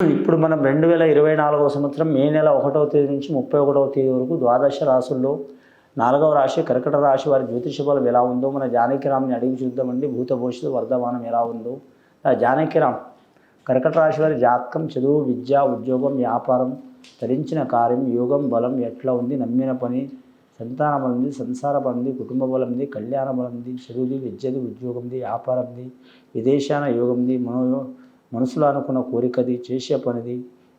ఇప్పుడు మనం రెండు వేల ఇరవై నాలుగవ సంవత్సరం మే నెల ఒకటవ తేదీ నుంచి ముప్పై ఒకటవ తేదీ వరకు ద్వాదశ రాశుల్లో నాలుగవ రాశి కర్కట రాశి వారి జ్యోతిష బలం ఎలా ఉందో మన జానకిరామ్ని అడిగి చూద్దామండి. భూత భవిష్యత్తు వర్ధమానం ఎలా ఉందో. ఆ జానకిరామ్ కర్కట రాశి వారి జాతకం చదువు విద్య ఉద్యోగం వ్యాపారం ధరించిన కార్యం యోగం బలం ఎట్లా ఉంది నమ్మిన పని సంతాన బలంది సంసార బలంది కుటుంబ బలంది కళ్యాణ బలంది చదువుది విద్యది ఉద్యోగంది వ్యాపారంది విదేశాన యోగంది మనో మనసులో అనుకున్న కోరికది చేసే పనిది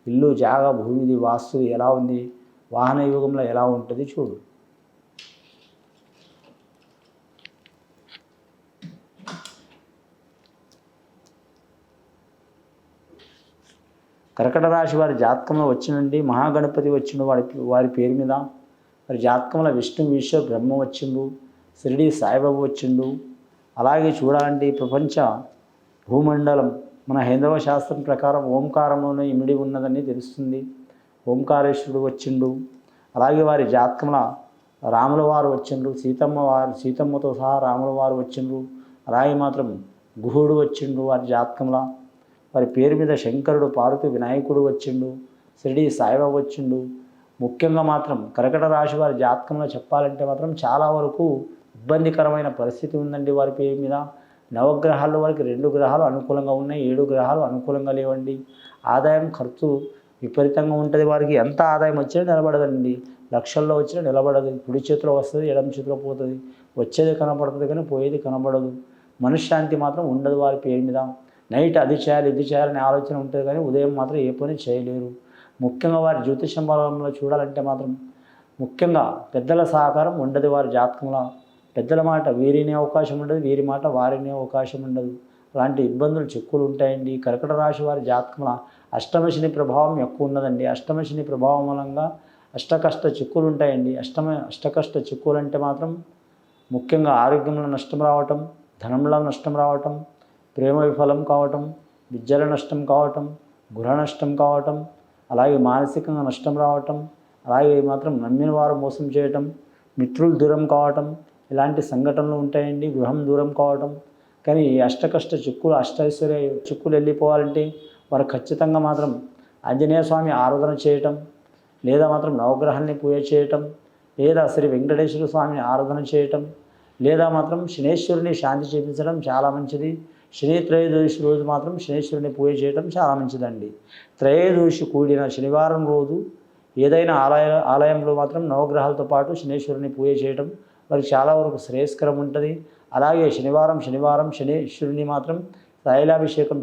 ఇల్లు జాగా భూమిది వాస్తు ఎలా ఉంది వాహన యుగంలో ఎలా ఉంటుంది చూడు. కర్కట రాశి వారి జాతకంలో వచ్చినండి మహాగణపతి వచ్చిండు వారి వారి పేరు మీద. వారి జాతకంలో విష్ణు విశ్వ బ్రహ్మ వచ్చిండు షిరిడి సాయిబాబు వచ్చిండు. అలాగే చూడాలంటే ప్రపంచ భూమండలం మన హైందవ శాస్త్రం ప్రకారం ఓంకారంలోనే ఇమిడి ఉన్నదని తెలుస్తుంది. ఓంకారేశ్వరుడు వచ్చిండు. అలాగే వారి జాతకముల రాముల వారు వచ్చిండ్రు. సీతమ్మ వారు సీతమ్మతో సహా రాముల వారు వచ్చిండ్రు. అలాగే మాత్రం గుహుడు వచ్చిండు వారి జాతకంలో వారి పేరు మీద శంకరుడు పార్వతి వినాయకుడు వచ్చిండు. షిరిడి సాయిబాబా వచ్చిండు. ముఖ్యంగా మాత్రం కర్కట రాశి వారి జాతకంలో చెప్పాలంటే మాత్రం చాలా వరకు ఇబ్బందికరమైన పరిస్థితి ఉందండి వారి పేరు మీద. నవగ్రహాల్లో వారికి రెండు గ్రహాలు అనుకూలంగా ఉన్నాయి ఏడు గ్రహాలు అనుకూలంగా లేవండి. ఆదాయం ఖర్చు విపరీతంగా ఉంటుంది వారికి. ఎంత ఆదాయం వచ్చినా నిలబడదండి. లక్షల్లో వచ్చినా నిలబడదు. కుడి చేతిలో వస్తుంది ఎడమ చేతిలో పోతుంది. వచ్చేది కనబడుతుంది కానీ పోయేది కనబడదు. మనశ్శాంతి మాత్రం ఉండదు వారి పేరు మీద. నైట్ అది చేయాలి ఇది చేయాలనే ఆలోచన ఉంటుంది కానీ ఉదయం మాత్రం ఏ పని చేయలేరు. ముఖ్యంగా వారి జ్యోతిషం బలంలో చూడాలంటే మాత్రం ముఖ్యంగా పెద్దల సహకారం ఉండదు వారి జాతకంలో. పెద్దల మాట వీరినే అవకాశం ఉండదు వీరి మాట వారినే అవకాశం ఉండదు. అలాంటి ఇబ్బందులు చిక్కులు ఉంటాయండి. కర్కట రాశి వారి జాతకంలో అష్టమశని ప్రభావం ఎక్కువ ఉన్నదండి. అష్టమశని ప్రభావం మూలంగా అష్టకష్ట చిక్కులు ఉంటాయండి. అష్టమ అష్టకష్ట చిక్కులు అంటే మాత్రం ముఖ్యంగా ఆరోగ్యంలో నష్టం రావటం ధనంలో నష్టం రావటం ప్రేమ విఫలం కావటం విద్యలో నష్టం కావటం గృహ నష్టం కావటం అలాగే మానసికంగా నష్టం రావటం అలాగే మాత్రం నమ్మిన వారు మోసం చేయటం మిత్రులు దూరం కావటం ఇలాంటి సంఘటనలు ఉంటాయండి. గృహం దూరం కావటం. కానీ ఈ అష్టకష్ట చిక్కులు అష్టైశ్వర్య చిక్కులు వెళ్ళిపోవాలంటే వారు ఖచ్చితంగా మాత్రం ఆంజనేయ స్వామి ఆరాధన చేయటం లేదా మాత్రం నవగ్రహాన్ని పూజ చేయటం లేదా శ్రీ వెంకటేశ్వర స్వామిని ఆరాధన చేయటం లేదా మాత్రం శనేశ్వరుని శాంతి చేపించడం చాలా మంచిది. శని త్రయోదశి రోజు మాత్రం శనేశ్వరుని పూజ చేయడం చాలా మంచిదండి. త్రయోదశి కూడిన శనివారం రోజు ఏదైనా ఆలయ ఆలయంలో మాత్రం నవగ్రహాలతో పాటు శనేశ్వరుని పూజ చేయడం వారికి చాలా వరకు శ్రేయస్కరం ఉంటుంది. అలాగే శనివారం శనివారం శనేశ్వరుని మాత్రం తైలాభిషేకం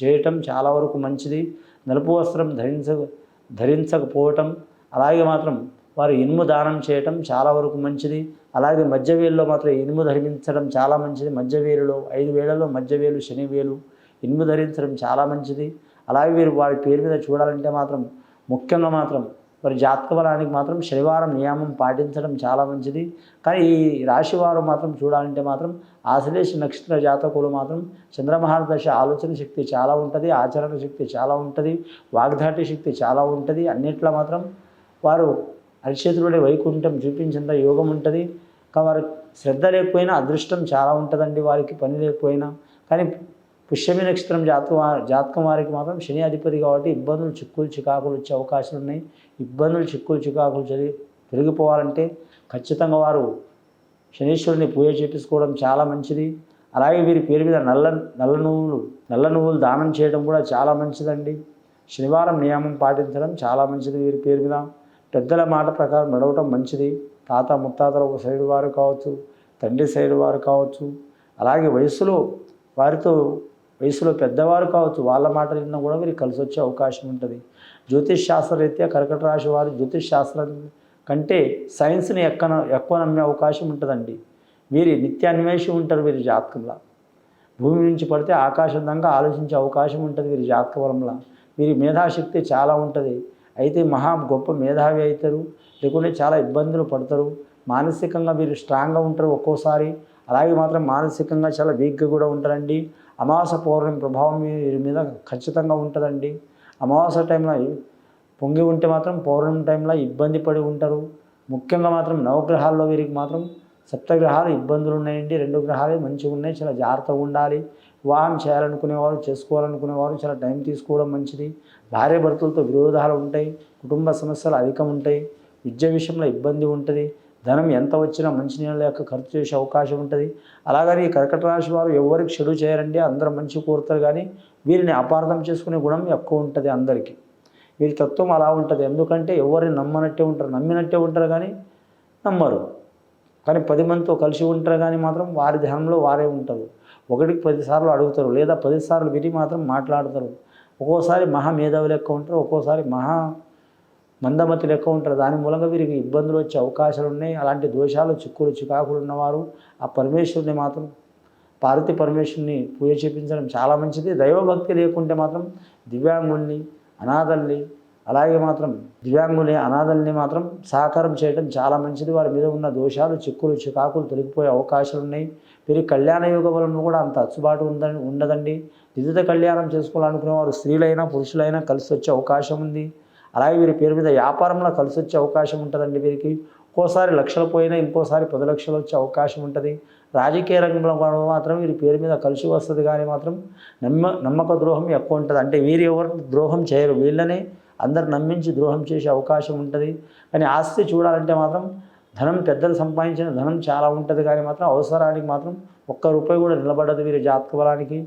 చేయటం చాలా వరకు మంచిది. నలుపు వస్త్రం ధరించ ధరించకపోవటం అలాగే మాత్రం వారు ఇనుము దానం చేయటం చాలా వరకు మంచిది. అలాగే మధ్యవేలులో మాత్రం ఇనుము ధరించడం చాలా మంచిది. మధ్యవేలులో ఐదు వేలలో మధ్యవేలు శనివేలు ఇనుము ధరించడం చాలా మంచిది. అలాగే వీరు వారి పేరు మీద చూడాలంటే మాత్రం ముఖ్యంగా మాత్రం వారి జాతక బలానికి మాత్రం శనివారం నియమం పాటించడం చాలా మంచిది. కానీ ఈ రాశి వారు మాత్రం చూడాలంటే మాత్రం ఆశ్లేష నక్షత్ర జాతకులు మాత్రం చంద్రమహారదశ ఆలోచన శక్తి చాలా ఉంటుంది ఆచరణ శక్తి చాలా ఉంటుంది వాగ్దాటి శక్తి చాలా ఉంటుంది. అన్నిట్లో మాత్రం వారు అరిచేతులుడే వైకుంఠం చూపించేంత యోగం ఉంటుంది. వారు శ్రద్ధ లేకపోయినా అదృష్టం చాలా ఉంటుందండి వారికి పని లేకపోయినా. కానీ పుష్యమి నక్షత్రం జాతకం జాతకం వారికి మాత్రం శని అధిపతి కాబట్టి ఇబ్బందులు చిక్కులు చికాకులు వచ్చే అవకాశాలు ఉన్నాయి. ఇబ్బందులు చిక్కులు చికాకులు చదివి తొలగిపోవాలంటే ఖచ్చితంగా వారు శనీశ్వరుని పూజ చేపించుకోవడం చాలా మంచిది. అలాగే వీరి పేరు మీద నల్ల నల్ల నువ్వులు నల్ల నువ్వులు దానం చేయడం కూడా చాలా మంచిదండి. శనివారం నియమం పాటించడం చాలా మంచిది వీరి పేరు మీద. పెద్దల మాట ప్రకారం నడవటం మంచిది. తాత ముత్తాతల ఒక సైడు వారు కావచ్చు తండ్రి సైడు వారు కావచ్చు. అలాగే వయసులో వారితో వయసులో పెద్దవారు కావచ్చు వాళ్ళ మాట విన్నా కూడా వీరికి కలిసి వచ్చే అవకాశం ఉంటుంది. జ్యోతిష్ శాస్త్రరీత్యా కర్కట రాశి వారు జ్యోతిష్ శాస్త్రం కంటే సైన్స్ని ఎక్కన ఎక్కువ నమ్మే అవకాశం ఉంటుందండి. వీరి నిత్యాన్వేషి ఉంటారు వీరి జాతకంలో. భూమి నుంచి పడితే ఆకాశం ఆలోచించే అవకాశం ఉంటుంది వీరి జాతక బలంలో. వీరి మేధాశక్తి చాలా ఉంటుంది. అయితే మహా గొప్ప మేధావి అవుతారు లేకుంటే చాలా ఇబ్బందులు పడతారు. మానసికంగా వీరు స్ట్రాంగ్గా ఉంటారు ఒక్కోసారి. అలాగే మాత్రం మానసికంగా చాలా వీక్గా కూడా ఉంటారండి. అమావాస పౌర్ణమి ప్రభావం వీరి మీద ఖచ్చితంగా ఉంటుందండి. అమావాస టైంలో పొంగి ఉంటే మాత్రం పౌర్ణమి టైంలో ఇబ్బంది పడి ఉంటారు. ముఖ్యంగా మాత్రం నవగ్రహాల్లో వీరికి మాత్రం సప్తగ్రహాలు ఇబ్బందులు ఉన్నాయండి. రెండు గ్రహాలు మంచిగా ఉన్నాయి. చాలా జాగ్రత్తగా ఉండాలి. వివాహం చేయాలనుకునేవారు చేసుకోవాలనుకునేవారు చాలా టైం తీసుకోవడం మంచిది. భార్య భర్తలతో విరోధాలు ఉంటాయి. కుటుంబ సమస్యలు అధికం ఉంటాయి. విద్య విషయంలో ఇబ్బంది ఉంటుంది. ధనం ఎంత వచ్చినా మంచినీళ్ళ యొక్క ఖర్చు చేసే అవకాశం ఉంటుంది. అలాగని ఈ కర్కట రాశి వారు ఎవరికి చెడు చేయరండి. అందరూ మంచి కోరుతారు కానీ వీరిని అపార్థం చేసుకునే గుణం ఎక్కువ ఉంటుంది అందరికీ. వీరి తత్వం అలా ఉంటుంది. ఎందుకంటే ఎవరిని నమ్మనట్టే ఉంటారు. నమ్మినట్టే ఉంటారు కానీ నమ్మరు. కానీ పది మందితో కలిసి ఉంటారు కానీ మాత్రం వారి ధ్యానంలో వారే ఉంటారు. ఒకటికి పదిసార్లు అడుగుతారు లేదా పదిసార్లు విని మాత్రం మాట్లాడతారు. ఒక్కోసారి మహా మేధావులు ఎక్కువ ఉంటారు. ఒక్కోసారి మహా మందమతి లెక్క ఉంటారు. దాని మూలంగా వీరికి ఇబ్బందులు వచ్చే అవకాశాలు ఉన్నాయి. అలాంటి దోషాలు చిక్కులు చికాకులు ఉన్నవారు ఆ పరమేశ్వరుని మాత్రం పార్వతి పరమేశ్వరుని పూజ చేపించడం చాలా మంచిది. దైవభక్తి లేకుంటే మాత్రం దివ్యాంగుల్ని అనాథల్ని అలాగే మాత్రం దివ్యాంగుని అనాథల్ని మాత్రం సహకారం చేయడం చాలా మంచిది. వారి మీద ఉన్న దోషాలు చిక్కులు చికాకులు తొలగిపోయే అవకాశాలు ఉన్నాయి. వీరి కళ్యాణ యోగ బలం కూడా అంత అచ్చుబాటు ఉందని ఉండదండి. ద్విత కళ్యాణం చేసుకోవాలనుకునే వారు స్త్రీలైనా పురుషులైనా కలిసి వచ్చే అవకాశం ఉంది. అలాగే వీరి పేరు మీద వ్యాపారంలో కలిసి వచ్చే అవకాశం ఉంటుందండి వీరికి. ఒక్కోసారి లక్షలు పోయినా ఇంకోసారి పది లక్షలు వచ్చే అవకాశం ఉంటుంది. రాజకీయ రంగంలో కూడా మాత్రం వీరి పేరు మీద కలిసి వస్తుంది కానీ మాత్రం నమ్మ నమ్మక ద్రోహం ఎక్కువ ఉంటుంది. అంటే వీరు ఎవరు ద్రోహం చేయరు. వీళ్ళనే అందరు నమ్మించి ద్రోహం చేసే అవకాశం ఉంటుంది. కానీ ఆస్తి చూడాలంటే మాత్రం ధనం పెద్దలు సంపాదించిన ధనం చాలా ఉంటుంది కానీ మాత్రం అవసరానికి మాత్రం ఒక్క రూపాయి కూడా నిలబడదు వీరి జాతక బలానికి.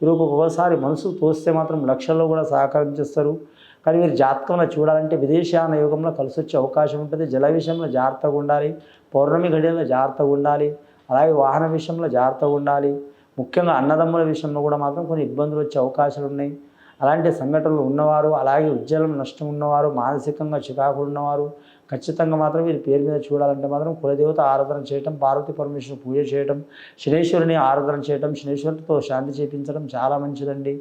వీరు ఒక్కొక్కసారి మనసు తోస్తే మాత్రం లక్షల్లో కూడా సహకరించేస్తారు. కానీ మీరు జాతకంలో చూడాలంటే విదేశాన యోగంలో కలిసి వచ్చే అవకాశం ఉంటుంది. జల విషయంలో జాగ్రత్తగా ఉండాలి. పౌర్ణమి గడియల్లో జాగ్రత్తగా ఉండాలి. అలాగే వాహన విషయంలో జాగ్రత్తగా ఉండాలి. ముఖ్యంగా అన్నదమ్ముల విషయంలో కూడా మాత్రం కొన్ని ఇబ్బందులు వచ్చే అవకాశాలు ఉన్నాయి. అలాంటి సంఘటనలు ఉన్నవారు అలాగే ఉద్యోగం నష్టం ఉన్నవారు మానసికంగా చికాకులు ఉన్నవారు ఖచ్చితంగా మాత్రం వీరి పేరు మీద చూడాలంటే మాత్రం కులదేవత ఆరాధన చేయటం పార్వతి పరమేశ్వరుని పూజ చేయటం శనేశ్వరుని ఆరాధన చేయటం శనేశ్వరుడితో శాంతి చేపించడం చాలా మంచిదండి.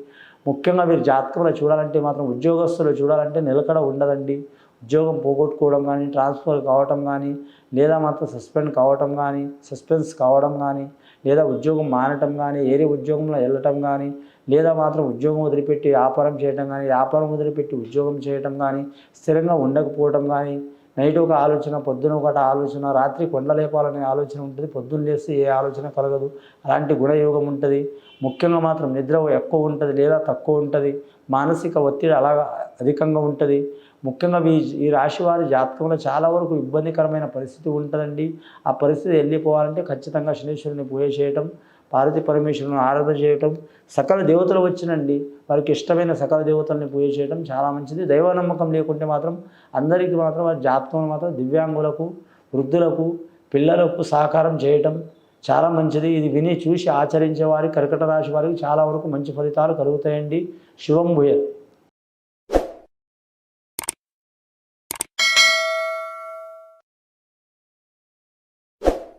ముఖ్యంగా వీరు జాతకంలో చూడాలంటే మాత్రం ఉద్యోగస్తులు చూడాలంటే నిలకడ ఉండదండి. ఉద్యోగం పోగొట్టుకోవడం కానీ ట్రాన్స్ఫర్ కావటం కానీ లేదా మాత్రం సస్పెండ్ కావటం కానీ సస్పెన్స్ కావడం కానీ లేదా ఉద్యోగం మానటం కానీ ఏరే ఉద్యోగంలో వెళ్ళటం కానీ లేదా మాత్రం ఉద్యోగం వదిలిపెట్టి వ్యాపారం చేయటం కానీ వ్యాపారం వదిలిపెట్టి ఉద్యోగం చేయటం కానీ స్థిరంగా ఉండకపోవటం కానీ నైట్ ఒక ఆలోచన పొద్దున ఒకటి ఆలోచన రాత్రి కొండ లేపాలనే ఆలోచన ఉంటుంది పొద్దున్న లేస్తే ఏ ఆలోచన కలగదు. అలాంటి గుణయోగం ఉంటుంది. ముఖ్యంగా మాత్రం నిద్ర ఎక్కువ ఉంటుంది లేదా తక్కువ ఉంటుంది. మానసిక ఒత్తిడి అలాగా అధికంగా ఉంటుంది. ముఖ్యంగా ఈ ఈ రాశి వారి జాతకంలో చాలా వరకు ఇబ్బందికరమైన పరిస్థితి ఉంటుందండి. ఆ పరిస్థితి వెళ్ళిపోవాలంటే ఖచ్చితంగా శనీశ్వరుని పూజ చేయటం పార్వతి పరమేశ్వరుని ఆరాధన చేయటం సకల దేవతలు వచ్చినండి. వారికి ఇష్టమైన సకల దేవతల్ని పూజ చేయడం చాలా మంచిది. దైవ నమ్మకం లేకుంటే మాత్రం అందరికీ మాత్రం వారి జాతకంలో మాత్రం దివ్యాంగులకు వృద్ధులకు పిల్లలకు సహకారం చేయటం చాలా మంచిది. ఇది విని చూసి ఆచరించే వారి కర్కట రాశి వారికి చాలా వరకు మంచి ఫలితాలు కలుగుతాయండి. శివం భూయ.